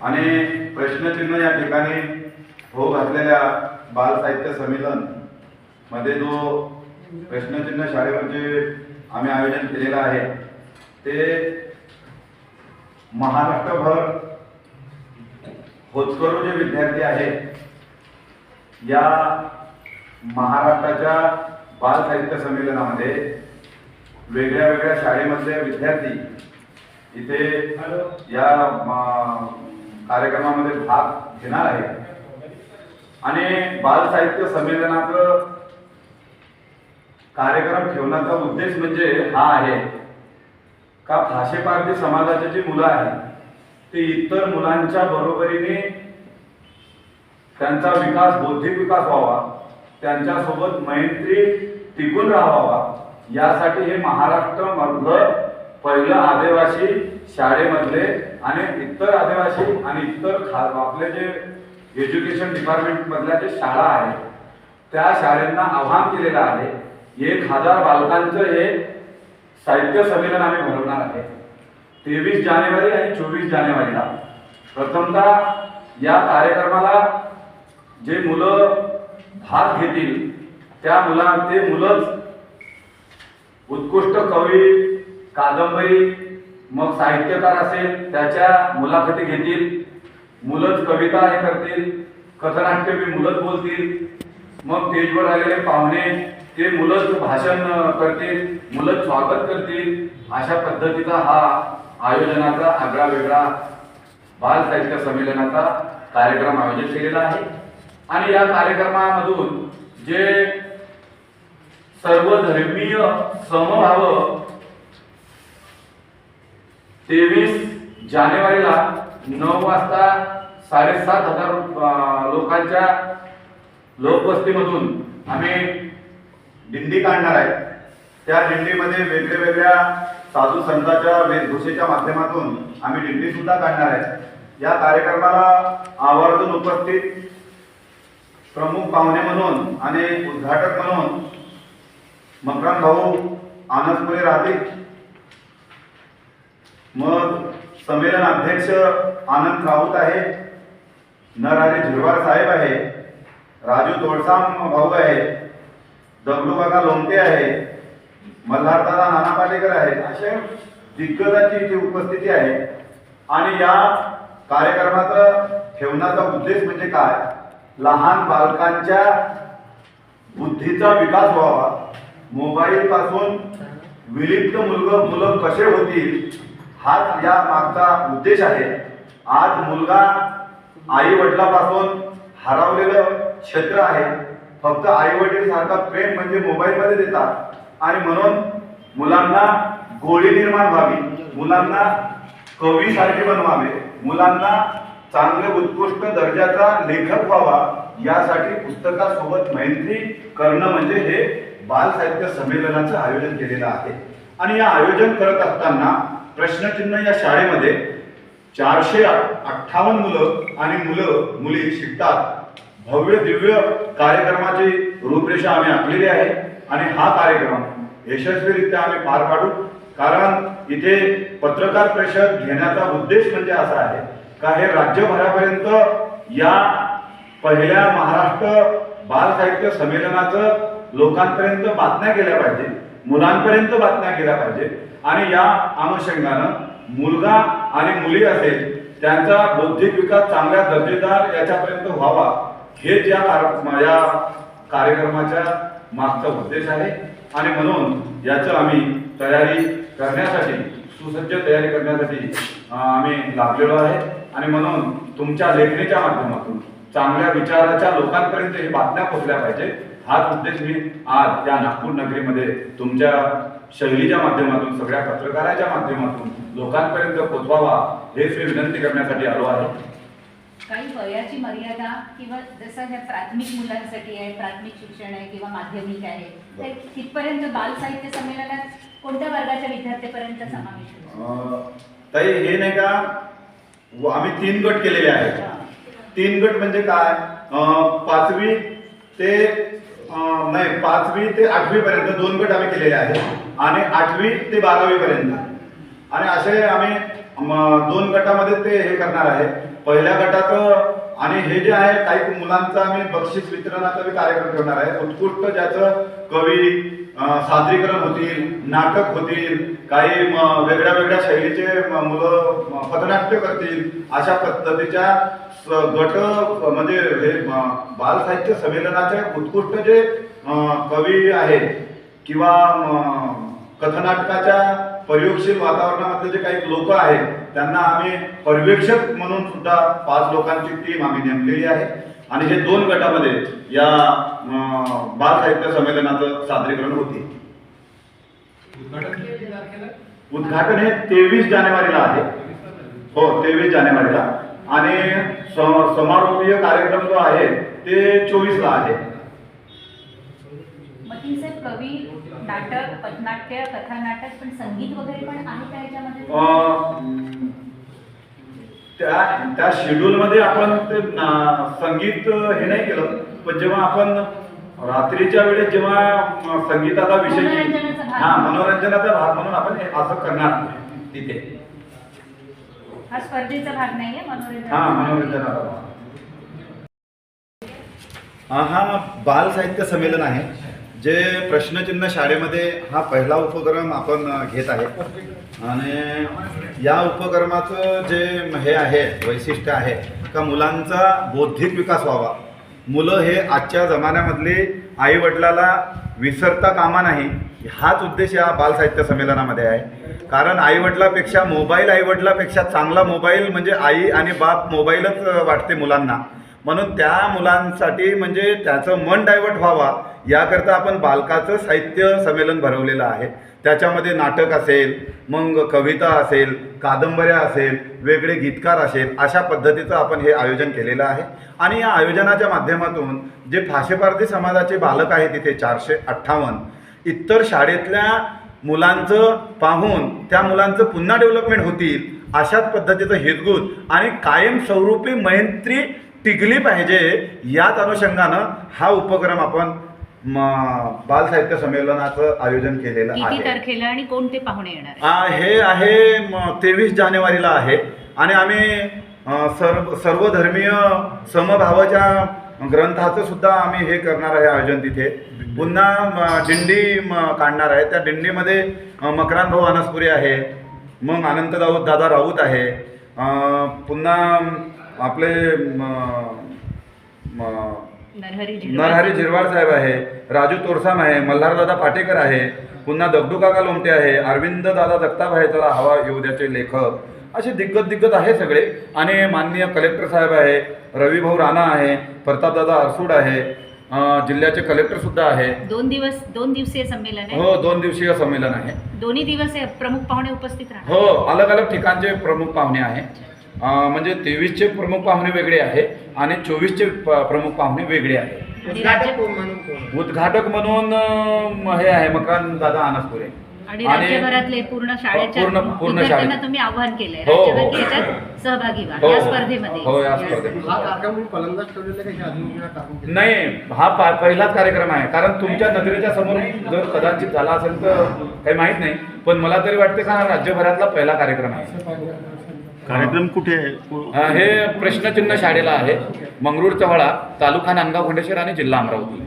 आणि प्रश्नचिन्ह या ठिकाणी हो घातलेल्या बाल साहित्य संमेलनमध्ये जो प्रश्नचिन्ह शाळेवर जे आम्ही आयोजन केलेलं आहे ते महाराष्ट्रभर होतकरू जे विद्यार्थी आहेत या महाराष्ट्राच्या बाल साहित्य संमेलनामध्ये वेगळ्या वेगळ्या शाळेमधले विद्यार्थी इथे या कार्यक्रमामध्ये भाग घेणार आहे. आणि बाल साहित्य संमेलनाचं कार्यक्रम ठेवण्याचा उद्देश म्हणजे हा आहे का भाषेपारधी समाजाची जी मुलं आहेत ते इतर मुलांच्या बरोबरीने त्यांचा विकास बौद्धिक विकास व्हावा त्यांच्यासोबत मैत्री टिकून राहावा यासाठी हे महाराष्ट्र मधलं पहिलं आदिवासी शाळेमधले आणि इतर आदिवासी आणि इतर खा आपले जे एज्युकेशन डिपार्टमेंटमधल्या जे शाळा आहेत त्या शाळेंना आव्हान केलेलं आहे. एक हजार बालकांचं हे साहित्य संमेलन आम्ही भरवणार आहे. तेवीस जानेवारी आणि चोवीस जानेवारीला. प्रथमतः या कार्यक्रमाला जे मुलं भाग घेतील त्या मुला ते मुलंच उत्कृष्ट कवी कादंबरी मग साहित्यकार असेल त्याच्या मुलाखती घेतील मुलंच कविता हे करतील कथनाट्य बी मुलंच बोलतील मग स्टेजवर आलेले पाहुणे ते मुलंच भाषण करतील मुलंच स्वागत करतील अशा पद्धतीचा हा आयोजनाचा आगळा वेगळा बाल साहित्य संमेलनाचा कार्यक्रम आयोजित केलेला आहे. आणि या कार्यक्रमामधून जे सर्वधर्मीय समभाव तेवीस जानेवारीला नऊ वाजता साडेसात हजार लोकांच्या लोकवस्तीमधून आम्ही दिंडी काढणार आहे. त्या दिंडीमध्ये वेगळ्या वेगळ्या साधू संतांच्या वेशभूषेच्या माध्यमातून आम्ही दिंडी सुद्धा काढणार आहे. या कार्यक्रमाला आवर्जून उपस्थित प्रमुख पाहुणे म्हणून आणि उद्घाटक म्हणून मकरम भाऊ आनंदपुरे राहतील मग संमेलन अध्यक्ष आनंद राऊत आहे नरहरी झिरवार साहेब आहे राजू तोडसाम भाऊ आहे दगडू काका लोमटे आहे मल्हारदादा नाना पाटेकर आहे. अशा दिग्गजांची इथे उपस्थिती आहे. आणि या कार्यक्रमाचा ठेवण्याचा उद्देश म्हणजे काय? लहान बालकांच्या बुद्धीचा विकास व्हावा. मोबाईल पासून विलिप्त मुलग मुलं कसे होतील? हाच या मागचा उद्देश आहे. आज मुलगा आई वडिलापासून हरवलेलं क्षेत्र आहे. फक्त आई वडील सारखा प्रेम म्हणजे मोबाईलमध्ये देतात. आणि म्हणून मुलांना गोळी निर्माण व्हावी. मुलांना कवी सारखे बनवावे. मुलांना चांगले उत्कृष्ट दर्जाचा लेखक व्हावा. यासाठी पुस्तकासोबत मैत्री करणं म्हणजे हे बाल साहित्य संमेलनाचं आयोजन केलेलं आहे. आणि या आयोजन करत असताना प्रश्नचिन्ह या शाळेमध्ये चारशे अठ्ठावन्न मुलं आणि मुलं मुली शिकतात. भव्य दिव्य कार्यक्रमाची रूपरेषा आम्ही आखलेली आहे आणि हा कार्यक्रम यशस्वीरित्या आम्ही पार पाडू. कारण इथे पत्रकार परिषद घेण्याचा उद्देश म्हणजे असा आहे का हे राज्यभरापर्यंत या पहिल्या महाराष्ट्र बाल साहित्य संमेलनाचं लोकांपर्यंत बातम्या गेल्या पाहिजे मुलांपर्यंत बातम्या गेल्या पाहिजे. आणि या अनुषंगानं मुलगा आणि मुली असेल त्यांचा बौद्धिक विकास चांगल्या दर्जेदार याच्यापर्यंत व्हावा हेच या कार- या कार्यक्रमाच्या मागचा उद्देश आहे. आणि म्हणून याचं आम्ही तयारी करण्यासाठी सुसज्ज तयारी करण्यासाठी आम्ही लागलेलो आहे. आणि म्हणून तुमच्या लेखणीच्या माध्यमातून चांगल्या विचाराच्या लोकांपर्यंत ही बातम्या पोहोचल्या पाहिजे हाच उद्देश मी आज या नागपूर नगरीमध्ये तुमच्या शैलीच्या माध्यमातून सगळ्या पत्रकाराच्या माध्यमातून लोकांपर्यंत पोचवावा हेच मी विनंती करण्यासाठी आलो आहे. काही वयाची मर्यादा किंवा जसं हे प्राथमिक मुलांसाठी आहे प्राथमिक शिक्षण आहे किंवा माध्यमिक आहे ते तिथपर्यंत बाल साहित्य संमेलनात कोणत्या वर्गाच्या विद्यार्थ्यांपर्यंत समावेश ताई हे नाही का आम्ही तीन गट केलेले आहेत. तीन गट म्हणजे काय? पाचवी ते नाही पाचवी ते आठवी पर्यंत दोन गट आम्ही केलेले आहेत आणि आठवी ते बारावी पर्यंत आणि असे आम्ही दोन गटामध्ये ते हे करणार आहे. पहिल्या गटाचं आणि हे जे आहे काही मुलांचा आम्ही बक्षीस वितरणाचा कार्यक्रम ठेवणार आहे. उत्कृष्ट ज्याचं कवी सादरीकरण होतील नाटक होतील काही म- वेगळ्या वेगळ्या शैलीचे मुलं पथनाट्य करतील अशा पद्धतीच्या स- गट म्हणजे हे बालसाहित्य संमेलनाचे उत्कृष्ट जे कवी आहेत किंवा कथनाटकाच्या प्रयोगशील वातावरणामधले जे काही लोक आहेत त्यांना आम्ही पर्यवेक्षक म्हणून सुद्धा पाच लोकांची टीम आम्ही नेमलेली आहे. आणि हे दोन गटामध्ये या बाल साहित्य संमेलनाचं सादरीकरण होते. उद्घाटन हे तेवीस जानेवारीला आहे. हो तेवीस जानेवारीला. आणि समारोपीय कार्यक्रम जो आहे ते चोवीसला आहे. कवी नाटक पथनाट्य कथानाटक पण संगीत वगैरे पण आहे का याच्यामध्ये? त्या त्या शेड्यूलमध्ये आपण ते संगीत हे नाही केलं. पण जेव्हा आपण रात्रीच्या वेळेस जेव्हा संगीताचा विषय. हा मनोरंजनाचा भाग म्हणून आपण हे असं करणार तिथे. हा स्पर्धेचा भाग नाहीये मनोरंजन हा मनोरंजनाचा भाग. हा हा बाल साहित्य संमेलन आहे. जे प्रश्नचिन्ह शाळेमध्ये हा पहिला उपक्रम आपण घेत आहे. आणि या उपक्रमाचं जे हे आहे वैशिष्ट्य आहे का मुलांचा बौद्धिक विकास व्हावा. मुलं हे आजच्या जमान्यामधली आईवडिलाला विसरता कामा नाही हाच उद्देश या बालसाहित्य संमेलनामध्ये आहे. कारण आईवडिलापेक्षा मोबाईल आईवडिलापेक्षा चांगला मोबाईल म्हणजे आई आणि बाप मोबाईलच वाटते मुलांना. म्हणून त्या मुलांसाठी म्हणजे त्याचं मन डायवर्ट व्हावा याकरता आपण बालकाचं साहित्य संमेलन भरवलेलं आहे. त्याच्यामध्ये नाटक असेल मग कविता असेल कादंबऱ्या असेल वेगळे गीतकार असेल अशा पद्धतीचं आपण हे आयोजन केलेलं आहे. आणि या आयोजनाच्या माध्यमातून जे फाशेपारधी समाजाचे बालक आहेत तिथे चारशे अठ्ठावन्न इतर शाळेतल्या मुलांचं पाहून त्या मुलांचं पुन्हा डेव्हलपमेंट होतील अशाच पद्धतीचं हेतगुत आणि कायमस्वरूपी मैत्री टिकली पाहिजे याच अनुषंगानं हा उपक्रम आपण बाल साहित्य संमेलनाचं आयोजन केलेलं किती आहे. तारखेला आणि कोणते पाहुणे येणार आ, हे आहे तेवीस जानेवारीला आहे. आणि आम्ही अ, सर्व सर्वधर्मीय समभावाच्या ग्रंथाचं सुद्धा आम्ही हे करणार आहे आयोजन तिथे. पुन्हा म, दिंडी म, काढणार आहे. त्या दिंडीमध्ये अ, मकरान भाऊ अनसपुरे आहे. मग अनंत राऊत दादा राऊत आहे. अ, पुन्हा आपले नरहरी झिरवाळ. साहेब. आहे राजू तोरसाम आहे मल्हारदादा पाटेकर आहे पुन्हा दगडू काका लोमटे आहे अरविंद दादा जगताप आहे त्याला हवा येऊ द्याचे लेखक. असे दिग्गत दिग्गत आहे सगळे. आणि माननीय कलेक्टर साहेब आहे रविभाऊ राणा आहे प्रतापदादा अरसूड आहे जिल्ह्याचे कलेक्टर सुद्धा आहे. दोन दिवस दोन दिवसीय संमेलन आहे. हो दोन दिवसीय संमेलन आहे. दोन्ही दिवस हे प्रमुख पाहुणे उपस्थित हो अलग अलग ठिकाणचे प्रमुख पाहुणे आहे. म्हणजे तेवीसचे प्रमुख पाहुणे वेगळे आहे आणि चोवीसचे प्रमुख पाहुणे वेगळे आहे उद्घाटक म्हणून अं, हे आहे मकान दादा अनसपुरे आणि राज्यभरातले पूर्ण शाळेच्या पूर्ण- पूर्ण विद्यार्थ्यांना शाळेत. तुम्ही आव्हान केलंय हो, हो. याच्यात सहभागी व्हा हो, या हो. स्पर्धेमध्ये हो, या स्पर्धेत. हा कार्यक्रम मी पहिल्यांदाच ठेवलेला आहे का अजून किंवा कार्यक्रम केला? नाही हा पा- पहिलाच कार्यक्रम आहे कारण तुमच्या नजरेच्या समोर जर कदाचित झाला असेल तर काही माहीत नाही पण मला तरी वाटते का हा राज्यभरातला पहिला कार्यक्रम आहे कार्यक्रम कुठे आहे? हे प्रश्नचिन्ह शाळेला आहे. मंगरूळ चव्हाळा तालुका नांदगाव खंडेश्वर आणि जिल्हा अमरावती.